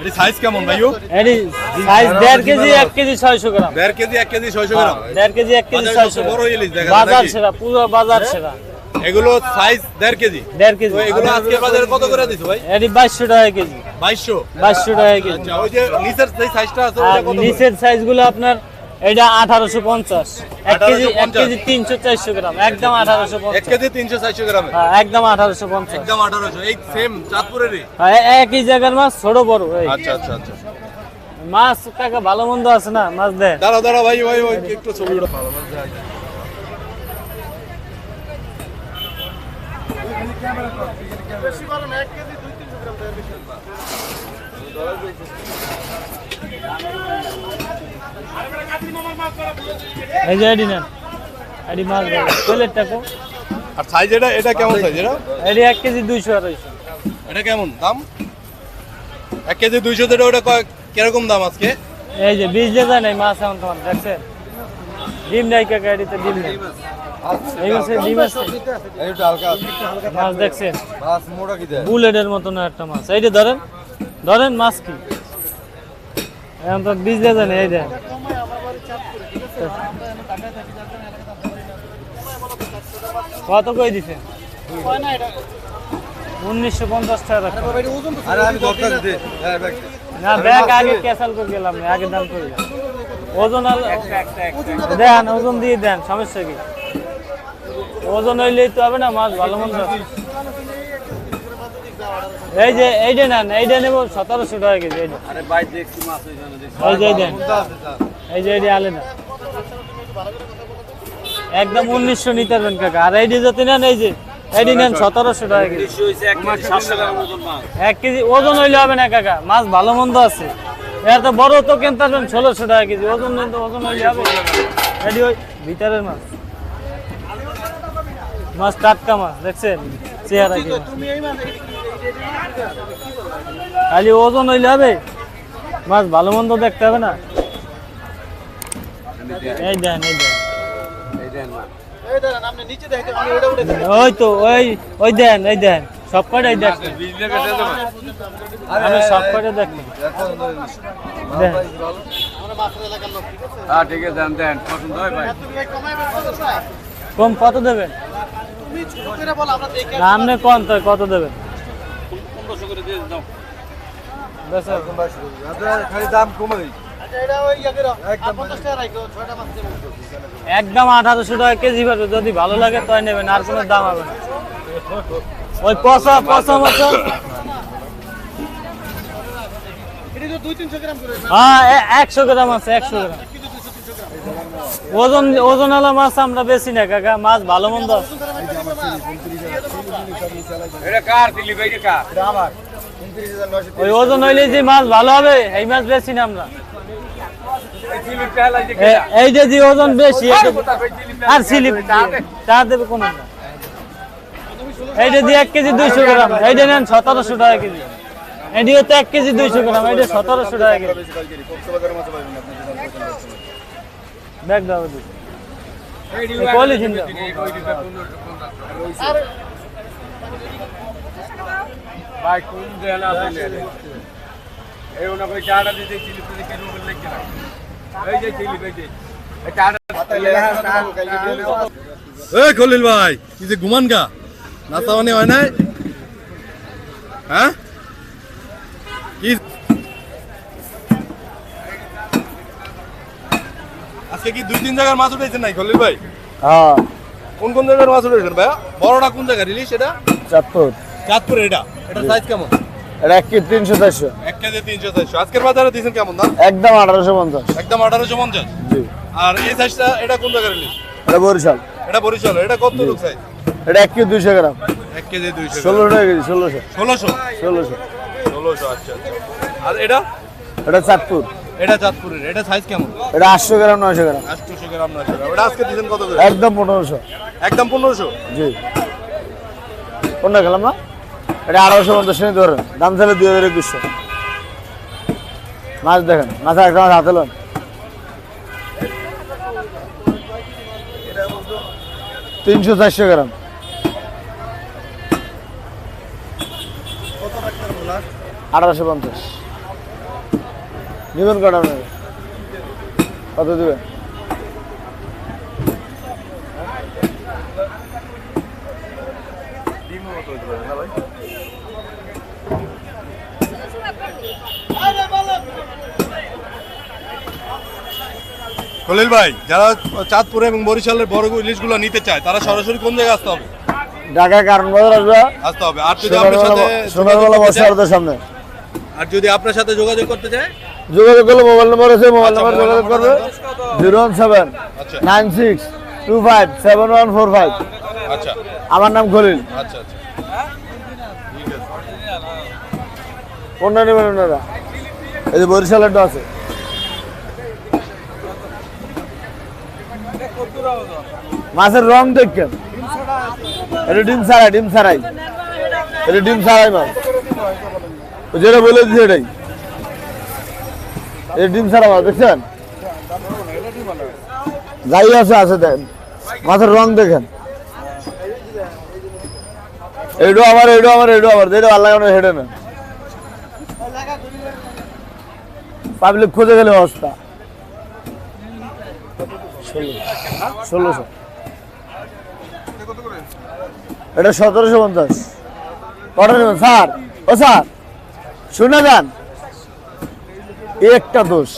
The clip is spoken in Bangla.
এটি সাইজ কেমন ভাইও এটি সাইজ দেড় KG KG gram. KG KG gram? KG KG বাজারে ছয়শো সবচেয়ে বড় ইলিশ দেখা বাজার সেরা পুরো বাজার সেরা। এগুলো সাইজ কেজি। কেজি। এগুলো আজকে বাজারে কত করে দিছো ভাই? এটি বাইশশো টাকা কেজি। টাকা কেজি। আচ্ছা ওই যে নিচের যে সাইজটা আছে আর ওটা কত নিচের সাইজগুলো আপনার এটা আঠারোশো পঞ্চাশ। এক কেজি এক কেজি তিনশো চারশো গ্রাম। একদম আঠারোশো এক পঞ্চাশ। কেজি তিনশো চারশো গ্রামে হ্যাঁ, একদম আঠারোশো পঞ্চাশ। একদম আঠারোশো। এই সেম চাঁদপুরেরই? হ্যাঁ, একই জায়গার মাছ ছোট বড় আচ্ছা আচ্ছা আচ্ছা। মাছ কাকা ভালো মন্দ আছে না? মাছ দেয় দাঁড়াও দাঁড়াও ভাই ভাই ভাই একটু ছবি উঠো। এই যে এডি কোলের টাকো আর সাইজ এটা এটা কেমন সাইজ এটা এডি এক কেজি এটা কেমন দাম এক কেজি ওটা কীরকম দাম আজকে এই যে নাই মাছ এখন তোমার দেখছেন ডিম নাই কাকা এডিতে ডিম নেই এই মাছে ডিম আছে মাছ দেখছেন বুলেটের মতন একটা মাছ এই যে ধরেন ধরেন মাছ কি? এখন তো বীজ দিয়ে যায় না এই দেন। কত কই দিছে? উনিশশো পঞ্চাশ টাকা না ব্যাগ আগে ক্যাসাল করে গেলাম না আগে দাম করে ওজন দেন ওজন দিয়ে দেন সমস্যা কি? ওজন হইলেই তো হবে না মাছ ভালো মন্দ এই যে এইটা নেন এইটা নেব সতেরোশো টাকা কেজি এই যে। এই দেন এই যে। এইটা আলে না একদম উনিশশো নিতে পারবেন কাকা। আর এইটি যদি নেন এই যে এইটি নেন সতেরোশো টাকা কেজি। এক কেজি ওজন হইলে হবে না কাকা মাছ ভালো মন্দ আছে। এর তো বড় তো কিনতে পারবেন ষোলোশো টাকা কেজি ওজন তো ওজন হইলে হবে। এটি ওই ভিতরের মাছ। মাছ টাটকা মাছ দেখছেন? চেহারা কি খালি ওজন হইলে হবে। মাছ ভালো মন্দ দেখতে হবে না। এই দেন। এই দেন ওই তো ওই ওই দেন এই দেন। সব কটাই দেখেন আমি সব কটা দেখেন ঠিক আছে দেন দেন। পছন্দ হয় ভাই। কম কত দেবেন? না আপনি কম তো কত দেবেন? পনেরোশো করে দিয়ে দাও। দাম কমাই একদম আঠারোশো টাকা কেজি পাবে যদি ভালো লাগে তাই নেবেন আর কোনো দাম হবে না। ওই পচা পচা মচা হ্যাঁ একশো গ্রাম আছে একশো গ্রাম। ওজন ওজনওয়ালা মাছ আমরা বেশি না কাকা। মাছ ভালো মন্দ। ওই ওজন হইলে যে মাছ ভালো হবে এই মাছ বেশি না আমরা। এই যে ওজন বেশি এটা- আর স্লিপ চা দেবে কোন এইটা দিয়ে এক কেজি দুইশো গ্রাম এইটা নেন সতেরোশো টাকা কেজি। এটি হচ্ছে এক কেজি দুইশো গ্রাম এইটা সতেরোশো টাকা কেজি। দাও দাও। ভাই কোন দেন আছে এই ওনা ভাই চাটা দিতে চিলি তো দেখে রুবেল লেখে না এই যে চিলি ভাই যে এই চাটা এই খলিল ভাই কি যে ঘুমান গা? নাস্তা মানে হয় নাই? হ্যাঁ? কি? আজকে কি দুই তিন জায়গার মাছ উঠেছেন নাই খলিল ভাই? হ্যাঁ। কোন কোন জায়গার মাছ উঠেছেন ভাইয়া? বড়টা কোন জায়গা রিলিশ এটা? চাঁদপুর। চাঁদপুর এটা? এটা সাইজ কেমন? এটা এক কেজি তিনশো চারশো। এক কেজি তিনশো চারশো। আজকের বাজারে দিয়েছেন কেমন দাম? একদম আঠারোশো পঞ্চাশ। একদম আঠারোশো পঞ্চাশ? জি। আর এই সাইজটা এটা কোন এটা বরিশাল। এটা বরিশাল। এটা কত লোক সাইজ এটা এক কেজি দুইশো গ্রাম। এক কেজি দুইশো ষোলোশো কেজি ষোলোশো। ষোলোশো? ষোলোশো। ষোলোশো আচ্ছা আচ্ছা। আর এটা? এটা চাঁদপুর। এটা চাঁদপুরের। এটা সাইজ কেমন? এটা আটশো গ্রাম নয়শো গ্রাম। আটশোশো গ্রাম নয়শো গ্রাম। এটা আজকে দিয়েছেন কত করে? একদম পনেরোশো। একদম পনেরোশো? জি। কোনটা খেলাম না। এটা আঠারোশো পঞ্চাশ নিয়ে ধরেন। দাম চাইলে দুই হাজার একুশশো মাছ দেখেন, মাছ একটা মাছ হাতে লোন। তিনশো চারশো গ্রাম। আঠারোশো পঞ্চাশ। নিবেন কটা আপনারা? কত দিবেন? খলিল ভাই যারা চাঁদপুর এবং বরিশালের বড় ইলিশগুলো নিতে চায় তারা সরাসরি কোন জায়গায় আসতে হবে? ঢাকায় কারণ বাজার আসবে। আসতে হবে। আর যদি আপনার সাথে বর্ষার সামনে। আর যদি আপনার সাথে যোগাযোগ করতে চায়? যোগাযোগ করলে মোবাইল নম্বর আছে মোবাইল আচ্ছা, নম্বর যোগাযোগ করবে। জিরো ওয়ান সেভেন আচ্ছা। Nine six two five seven one four five. আচ্ছা। আমার নাম খলিল। আচ্ছা আচ্ছা। কোনটা নেবেন ওনারা। এই যে বরিশালেরটা আছে। মাছের রং দেখেন। এটা ডিম ছাড়াই ডিম ছাড়াই। এটা ডিম ছাড়াই মাছ। যেটা বলে দিচ্ছে এটাই। এটা ডিম ছাড়া মাছ দেখছেন? যাই আছে আছে দেখেন মাছের রং দেখেন। এইটো আমার এইটো আমার এইটো আমার ভালো লাগে না হেঁটে না পাবলিক খুঁজে গেলে অবস্থা ষোলোশো এটা সতেরোশো পঞ্চাশ। কটা নেবেন স্যার। ও স্যার, শুনে যান। একটা দোষ।